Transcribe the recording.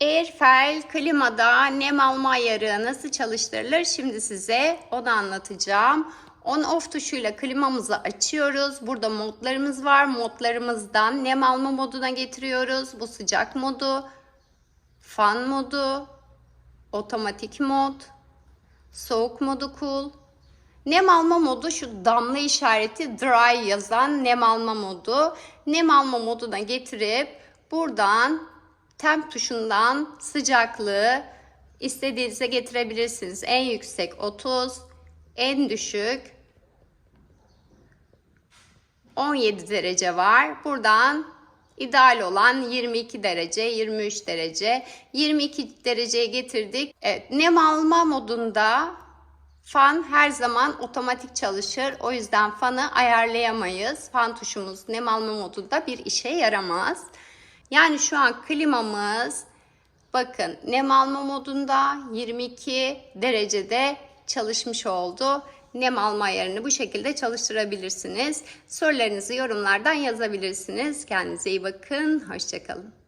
Airfile klimada nem alma ayarı nasıl çalıştırılır? Şimdi size onu anlatacağım. On off tuşuyla klimamızı açıyoruz. Burada modlarımız var. Modlarımızdan nem alma moduna getiriyoruz. Bu sıcak modu, fan modu, otomatik mod, soğuk modu cool. Nem alma modu şu damla işareti dry yazan nem alma modu. Nem alma moduna getirip buradan temp tuşundan sıcaklığı istediğinize getirebilirsiniz. En yüksek 30, en düşük 17 derece var. Buradan ideal olan 22 derece, 23 derece, 22 dereceye getirdik. Evet, nem alma modunda fan her zaman otomatik çalışır. O yüzden fanı ayarlayamayız. Fan tuşumuz nem alma modunda bir işe yaramaz. Yani şu an klimamız bakın nem alma modunda 22 derecede çalışmış oldu. Nem alma ayarını bu şekilde çalıştırabilirsiniz. Sorularınızı yorumlardan yazabilirsiniz. Kendinize iyi bakın. Hoşçakalın.